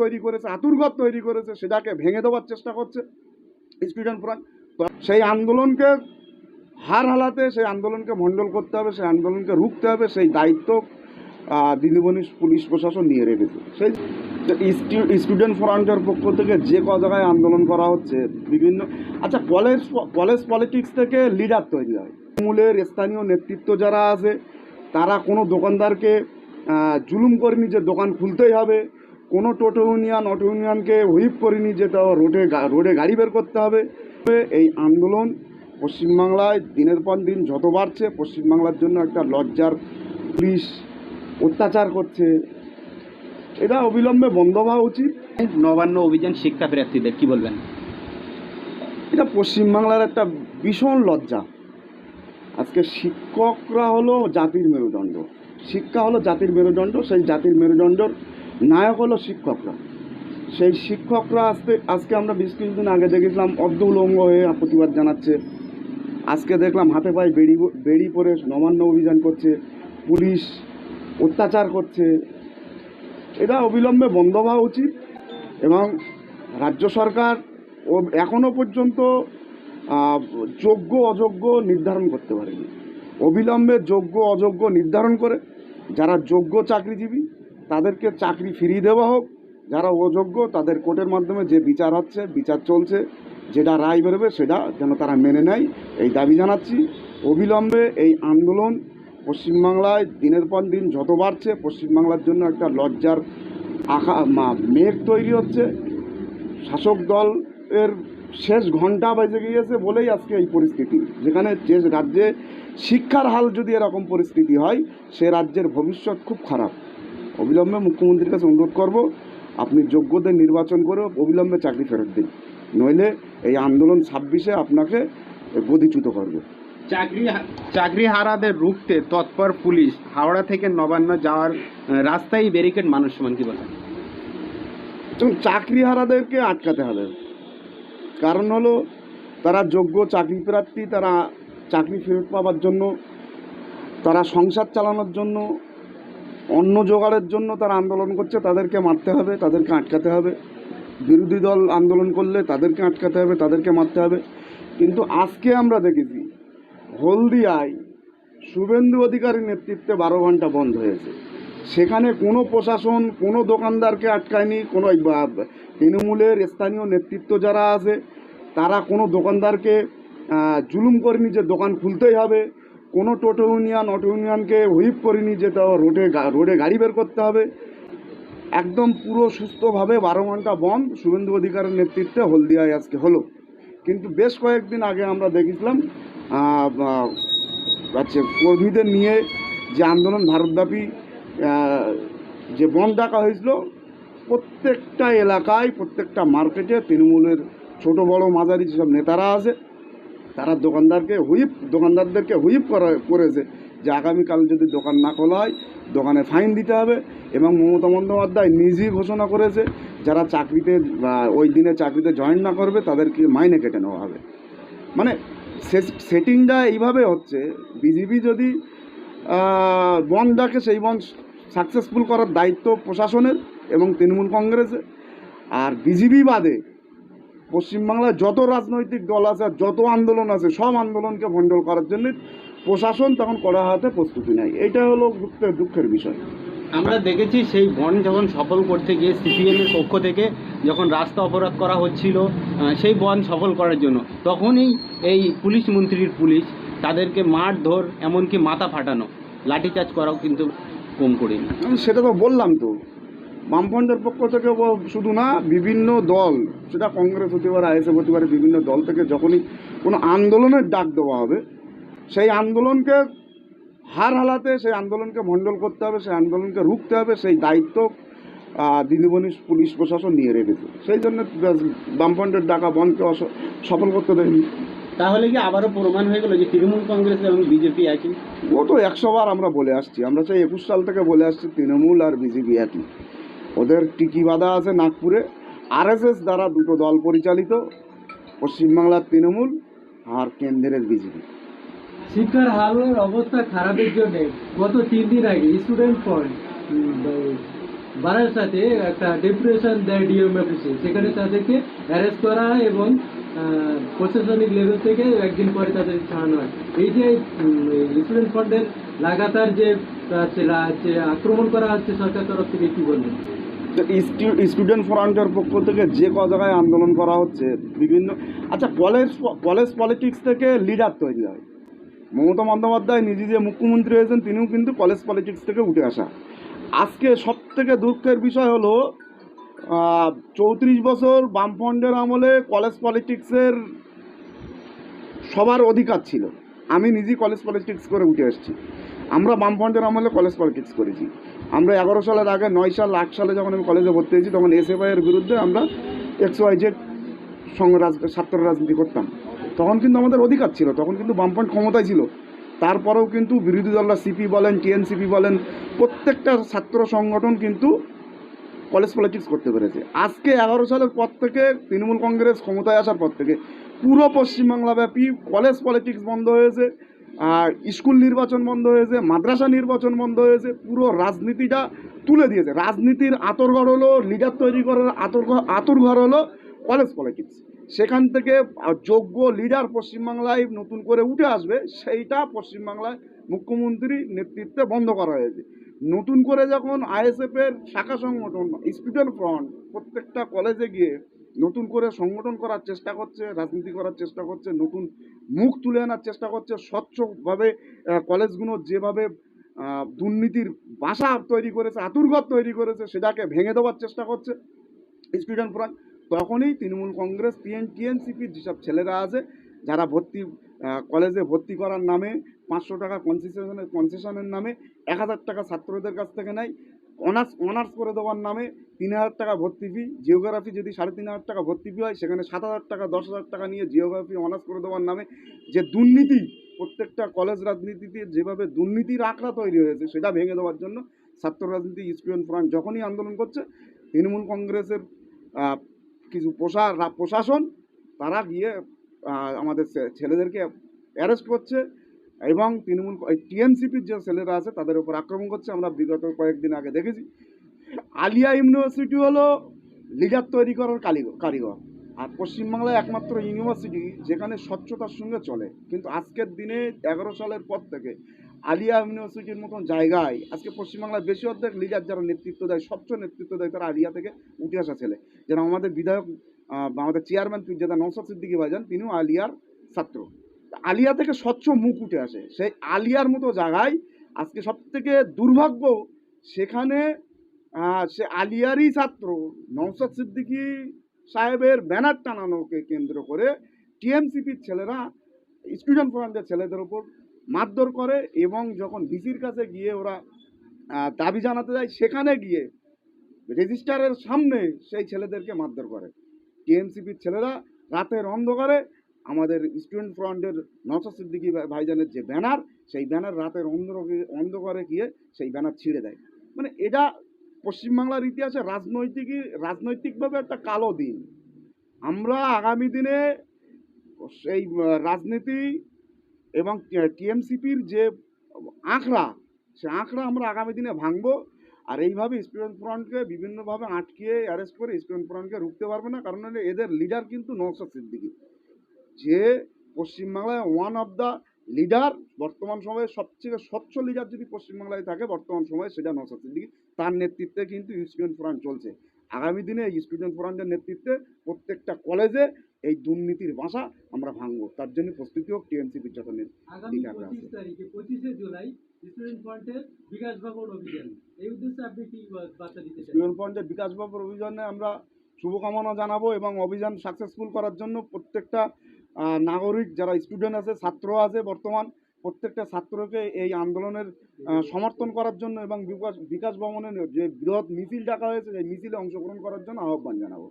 তৈরি করেছে আতুরঘর তৈরি করেছে, সেটাকে ভেঙে দেওয়ার চেষ্টা করছে স্টুডেন্ট ফ্রন্ট সেই আন্দোলনকে হার হালাতে, সেই আন্দোলনকে মণ্ডল করতে হবে, সেই আন্দোলনকে রুখতে হবে, সেই দায়িত্ব দিদিমণি পুলিশ প্রশাসন নিয়ে রেখেছে। সেই স্টুডেন্ট ফ্রন্টের পক্ষ থেকে যে ক জায়গায় আন্দোলন করা হচ্ছে, বিভিন্ন আচ্ছা কলেজ কলেজ পলিটিক্স থেকে লিডার তৈরি হয়। মূলের স্থানীয় নেতৃত্ব যারা আছে, তারা কোনো দোকানদারকে জুলুম করেনি যে দোকান খুলতেই হবে। কোনো টোটো ইউনিয়ন অটো ইউনিয়নকে হুইপ করেনি যে তা রোডে রোডে গাড়ি বের করতে হবে। এই আন্দোলন পশ্চিমবাংলায় দিনের পর দিন যত বাড়ছে পশ্চিমবাংলার জন্য একটা লজ্জার পুলিশ অত্যাচার করছে। এটা অবিলম্বে বন্ধ হওয়া উচিত। নবান্ন অভিযান শিক্ষা প্রার্থীদের কি বলবেন? এটা পশ্চিমবাংলার একটা ভীষণ লজ্জা। আজকে শিক্ষকরা হলো জাতির মেরুদণ্ড। শিক্ষা হলো জাতির মেরুদণ্ড সেই জাতির মেরুদণ্ডর নায়ক হলো শিক্ষকরা। সেই শিক্ষকরা আসতে আজকে আমরা বেশ কিছুদিন আগে দেখেছিলাম অর্ধ উলঙ্গ হয়ে প্রতিবাদ জানাচ্ছে। আজকে দেখলাম হাতে পায়ে বেড়ি বেড়ি পরে নবান্ন অভিযান করছে, পুলিশ অত্যাচার করছে। এটা অবিলম্বে বন্ধ হওয়া উচিত এবং রাজ্য সরকার ও এখনও পর্যন্ত যোগ্য, অযোগ্য নির্ধারণ করতে পারেনি। অবিলম্বে যোগ্য, অযোগ্য নির্ধারণ করে, যারা যোগ্য চাকরিজীবী তাদেরকে চাকরি ফিরিয়ে দেওয়া হোক। যারা অযোগ্য, তাদের কোর্টের মাধ্যমে যে বিচার হচ্ছে, বিচার চলছে, যেটা রায় বেরোবে সেটা যেন তারা মেনে নেয়, এই দাবি জানাচ্ছি। অবিলম্বে এই আন্দোলন পশ্চিমবাংলায় দিনের পর দিন যত বাড়ছে, পশ্চিমবাংলার জন্য একটা লজ্জার মা- মেঘ তৈরি হচ্ছে। শাসক দল এর শেষ ঘণ্টা বেজে গিয়েছে বলেই আজকে এই পরিস্থিতি। যেখানে যে রাজ্যে শিক্ষার হাল যদি এরকম পরিস্থিতি হয়, সে রাজ্যের ভবিষ্যৎ খুব খারাপ। অবিলম্বে মুখ্যমন্ত্রীর কাছে অনুরোধ করব আপনি যোগ্যদের নির্বাচন করে অবিলম্বে চাকরি ফেরত দিন। নইলে এই আন্দোলন ছাব্বিশে আপনাকে গদিচ্যুত করবে। চাকরি চাকরি হারাদের রুখতে তৎপর পুলিশ হাওড়া থেকে নবান্ন যাওয়ার রাস্তায় ব্যারিকেড মানুষ সমান কি বলেন? এবং চাকরিহারাদেরকে আটকাতে হবে। কারণ হলো তারা যোগ্য চাকরি প্রার্থী তারা চাকরি ফেরত পাওয়ার জন্য তারা সংসার চালানোর জন্য অন্য জোগাড়ের জন্য তারা আন্দোলন করছে, তাদেরকে মারতে হবে, তাদেরকে আটকাতে হবে। বিরোধী দল আন্দোলন করলে তাদেরকে আটকাতে হবে, তাদেরকে মারতে হবে। কিন্তু আজকে আমরা দেখেছি, হলদিয়ায় শুভেন্দু অধিকারীর নেতৃত্বে বারো ঘণ্টা বন্ধ হয়েছে। সেখানে কোনো প্রশাসন, কোনো দোকানদারকে আটকায়নি, কোনো তৃণমূলের স্থানীয় নেতৃত্ব যারা আছে, তারা কোনো দোকানদারকে জুলুম করেনি যে দোকান খুলতেই হবে। কোনো টোটো ইউনিয়ন, অটো ইউনিয়নকে হুইপ করেনি যে তা রোডে রোডে গাড়ি বের করতে হবে। একদম পুরো সুস্থভাবে বারো ঘণ্টা বন্ধ। শুভেন্দু অধিকারের নেতৃত্বে হলদিয়ায় আজকে হলো। কিন্তু বেশ কয়েকদিন আগে আমরা দেখেছিলাম আচ্ছা কর্মীদের নিয়ে যে আন্দোলন ভারতব্যাপী যে বন্ধ ডাকা হয়েছিল, প্রত্যেকটা এলাকায়, প্রত্যেকটা মার্কেটে তৃণমূলের ছোট বড় মাঝারি যেসব নেতারা আছে তারা দোকানদারকে হুইপ, দোকানদারদেরকে হুইপ করা, করেছে যে আগামীকাল যদি দোকান না খোলা হয়, দোকানে ফাইন দিতে হবে এবং মমতা বন্দ্যোপাধ্যায় নিজেই ঘোষণা করেছে, যারা চাকরিতে ওই দিনে চাকরিতে জয়েন না করবে, তাদেরকে মাইনে কেটে নেওয়া হবে। মানে সেটিংটা এইভাবে হচ্ছে, বিজেপি যদি বন্ধ ডাকে সেই বন সাকসেসফুল করার দায়িত্ব প্রশাসনের এবং তৃণমূল কংগ্রেসের, আর বিজেপি বাদে পশ্চিমবাংলায় যত রাজনৈতিক দল আছে যত আন্দোলন আছে সব আন্দোলনকে ভণ্ডল করার জন্য প্রশাসন তখন কড়া হাতে প্রস্তুতি নেয়। এইটা হলো দুঃখের দুঃখের বিষয়। আমরা দেখেছি সেই বন যখন সফল করতে গিয়ে সিপিএম এর পক্ষ থেকে যখন রাস্তা অপরাধ করা হচ্ছিল সেই বন সফল করার জন্য তখনই এই পুলিশ মন্ত্রীর পুলিশ তাদেরকে মার ধর এমনকি মাথা ফাটানো লাঠিচার্জ করাও কিন্তু কম করেনি। আমি সেটা তো বললাম তো। বামফ্রন্টের পক্ষ থেকে শুধু না বিভিন্ন দল সেটা কংগ্রেস হতে পারে আইএসএফ হতে পারে বিভিন্ন দল থেকে যখনই কোনো আন্দোলনের ডাক দেওয়া হবে সেই আন্দোলনকে হার হালাতে সেই আন্দোলনকে মণ্ডল করতে হবে সেই আন্দোলনকে রুখতে হবে সেই দায়িত্ব দিদিমণি পুলিশ প্রশাসন নিয়ে রেখেছে। সেই জন্য বামফ্রন্টের ডাকা বনকে সফল করতে দেয়নি। তাহলে কি আবারও প্রমাণ হয়ে গেল যে তৃণমূল কংগ্রেস এবং বিজেপি একই? ও তো একশো বার আমরা বলে আসছি আমরা সেই একুশ সাল থেকে বলে আসছি তৃণমূল আর বিজেপি একই। ওদের টিকি বাঁধা আছে নাগপুরে? আরএসএস দ্বারা দুটো দল পরিচালিত, পশ্চিমবাংলার তৃণমূল আর কেন্দ্রের বিজেপি। শিক্ষার হালের অবস্থা খারাপের জন্য গত তিন দিন আগে স্টুডেন্ট পয়েন্ট সাথে একটা ডেপুটেশন দেয় ডিএম অফিসে সেখানে তাদেরকে অ্যারেস্ট করা হয় এবং প্রশাসনিক লেভেল থেকে একদিন পরে তাদের ছাড়ানো হয়। এই যে স্টুডেন্ট ফান্ডের লাগাতার যে আক্রমণ করা হচ্ছে সরকার তরফ থেকে, কি বলবেন? স্টুডেন্ট ফ্রন্টের পক্ষ থেকে যে ক জায়গায় আন্দোলন করা হচ্ছে, বিভিন্ন আচ্ছা কলেজ কলেজ পলিটিক্স থেকে লিডার তৈরি হয়। মমতা বন্দ্যোপাধ্যায় নিজে যে মুখ্যমন্ত্রী হয়েছেন, তিনিও কিন্তু কলেজ পলিটিক্স থেকে উঠে আসা। আজকে সব থেকে দুঃখের বিষয় হলো চৌত্রিশ বছর বামফ্রন্টের আমলে কলেজ পলিটিক্সের সবার অধিকার ছিল। আমি নিজেই কলেজ পলিটিক্স করে উঠে এসেছি। আমরা বামফ্রন্টের আমলে কলেজ পলিটিক্স করেছি। আমরা এগারো সালের আগে, নয় সাল, আট সালে যখন আমি কলেজে ভর্তি হয়েছি, তখন এসএফআই এর বিরুদ্ধে আমরা এক্স ওয়াই জেড রাজ ছাত্র রাজনীতি করতাম। তখন কিন্তু আমাদের অধিকার ছিল। তখন কিন্তু বামফ্রন্ট ক্ষমতায় ছিল। তারপরেও কিন্তু বিরোধী দলরা সিপি বলেন টিএনসিপি বলেন, প্রত্যেকটা ছাত্র সংগঠন কিন্তু কলেজ পলিটিক্স করতে পেরেছে। আজকে এগারো সালের পর থেকে তৃণমূল কংগ্রেস ক্ষমতায় আসার পর থেকে পুরো পশ্চিমবাংলাব্যাপী কলেজ পলিটিক্স বন্ধ হয়েছে, আর স্কুল নির্বাচন বন্ধ হয়েছে, মাদ্রাসা নির্বাচন বন্ধ হয়েছে, পুরো রাজনীতিটা তুলে দিয়েছে। রাজনীতির আতরঘর হলো লিডার তৈরি করার আতরঘর আতরঘর হলো কলেজ পলিটিক্স সেখান থেকে যোগ্য লিডার পশ্চিমবাংলায় নতুন করে উঠে আসবে, সেইটা পশ্চিমবাংলায় মুখ্যমন্ত্রী নেতৃত্বে বন্ধ করা হয়েছে। নতুন করে যখন আইএসএফের শাখা সংগঠন স্টুডেন্ট ফ্রন্ট প্রত্যেকটা কলেজে গিয়ে নতুন করে সংগঠন করার চেষ্টা করছে, রাজনীতি করার চেষ্টা করছে, নতুন মুখ তুলে আনার চেষ্টা করছে, স্বচ্ছভাবে কলেজগুলো যেভাবে দুর্নীতির বাসা তৈরি করেছে আতুরঘর তৈরি করেছে, সেটাকে ভেঙে দেওয়ার চেষ্টা করছে স্টুডেন্ট ফ্রন্ট তখনই তৃণমূল কংগ্রেস টিএন টিএনসিপির যেসব ছেলেরা আছে যারা ভর্তি কলেজে ভর্তি করার নামে পাঁচশো টাকা কনসেশনের কনসেশনের নামে এক হাজার টাকা ছাত্রদের কাছ থেকে নেয়। অনার্স অনার্স করে দেওয়ার নামে তিন হাজার টাকা ভর্তি ফি জিওগ্রাফি যদি সাড়ে তিন হাজার টাকা ভর্তি ফি হয়, সেখানে সাত হাজার টাকা দশ হাজার টাকা নিয়ে জিওগ্রাফি অনার্স করে দেওয়ার নামে যে দুর্নীতি, প্রত্যেকটা কলেজ রাজনীতিতে যেভাবে দুর্নীতির আঁকড়া তৈরি হয়েছে, সেটা ভেঙে দেওয়ার জন্য ছাত্র রাজনীতি স্টুডেন্ট ফ্রন্ট যখনই আন্দোলন করছে, তৃণমূল কংগ্রেসের কিছু প্রশা, প্রশাসন, তারা গিয়ে আমাদের ছেলেদেরকে অ্যারেস্ট করছে এবং তৃণমূল টিএমসিপির যে ছেলেরা আছে তাদের উপর আক্রমণ করছে। আমরা বিগত কয়েকদিন আগে দেখেছি। আলিয়া ইউনিভার্সিটি হলো লিডার তৈরি করার কারিগর কারিগর। আর পশ্চিমবাংলায় একমাত্র ইউনিভার্সিটি যেখানে স্বচ্ছতার সঙ্গে চলে। কিন্তু আজকের দিনে এগারো সালের পর থেকে আলিয়া ইউনিভার্সিটির মতন জায়গায় আজকে পশ্চিমবাংলার বেশি অর্ধেক লিডার যারা নেতৃত্ব দেয়, স্বচ্ছ নেতৃত্ব দেয়, তারা আলিয়া থেকে উঠে আসা ছেলে। যেন আমাদের বিধায়ক আমাদের চেয়ারম্যান যেটা নৌসাদ সিদ্দিকী ভাইজান, তিনিও আলিয়ার ছাত্র। আলিয়া থেকে স্বচ্ছ মুখ উঠে আসে। সেই আলিয়ার মতো জায়গায় আজকে সব থেকে দুর্ভাগ্য, সেখানে সে আলিয়ারই ছাত্র নৌসাদ সিদ্দিকী সাহেবের ব্যানার টানানোকে কেন্দ্র করে টিএমসিপির ছেলেরা স্টুডেন্ট ফোরামের ছেলেদের ওপর মারধর করে এবং যখন ডিসির কাছে গিয়ে ওরা দাবি জানাতে যায়, সেখানে গিয়ে রেজিস্ট্রারের সামনে সেই ছেলেদেরকে মারধর করে। টিএমসিপির ছেলেরা রাতের অন্ধকারে আমাদের স্টুডেন্ট ফ্রন্টের নসর সিদ্দিকী ভাই- ভাইজানের যে ব্যানার, সেই ব্যানার রাতের অন্ধকারে অন্ধকারে গিয়ে সেই ব্যানার ছিঁড়ে দেয়। মানে এটা পশ্চিমবাংলার ইতিহাসে রাজনৈতিক রাজনৈতিকভাবে একটা কালো দিন। আমরা আগামী দিনে সেই রাজনীতি এবং টিএমসিপির যে আঁকড়া, সে আঁকড়া আমরা আগামী দিনে ভাঙবো। আর এইভাবে স্টুডেন্ট ফ্রন্টকে বিভিন্নভাবে আটকিয়ে অ্যারেস্ট করে স্টুডেন্ট ফ্রন্টকে রুখতে পারবে না। কারণ এদের লিডার কিন্তু নৌসাদ সিদ্দিকী। যে পশ্চিমবাংলায় ওয়ান অফ দ্য লিডার বর্তমান সময়ে সবচেয়ে স্বচ্ছ লিডার যদি পশ্চিমবাংলায় থাকে, বর্তমান সময়ে সেটা নৌসাদ সিদ্দিকী। তার নেতৃত্বে কিন্তু স্টুডেন্ট ফ্রন্ট চলছে। আগামী দিনে এই স্টুডেন্ট ফ্রন্টের নেতৃত্বে প্রত্যেকটা কলেজে এই দুর্নীতির বাসা আমরা ভাঙবো। তার জন্য প্রস্তুতি হোক টিএমসিপির যত নেতা আছে, পঁচিশ তারিখে পঁচিশে জুলাই স্টুডেন্ট ফ্রন্টের বিকাশ ভবন অভিযান। এই উদ্দেশ্যে আপনি কি বার্তা দিতে স্টুডেন্ট ফ্রন্টের বিকাশ বাবুর অভিযানে আমরা শুভকামনা জানাব এবং অভিযান সাকসেসফুল করার জন্য প্রত্যেকটা নাগরিক যারা স্টুডেন্ট আছে ছাত্র আছে বর্তমান প্রত্যেকটা ছাত্রকে এই আন্দোলনের সমর্থন করার জন্য এবং বিকাশ বিকাশ ভবনের যে বৃহৎ মিছিল ডাকা হয়েছে সেই মিছিলে অংশগ্রহণ করার জন্য আহ্বান জানাব।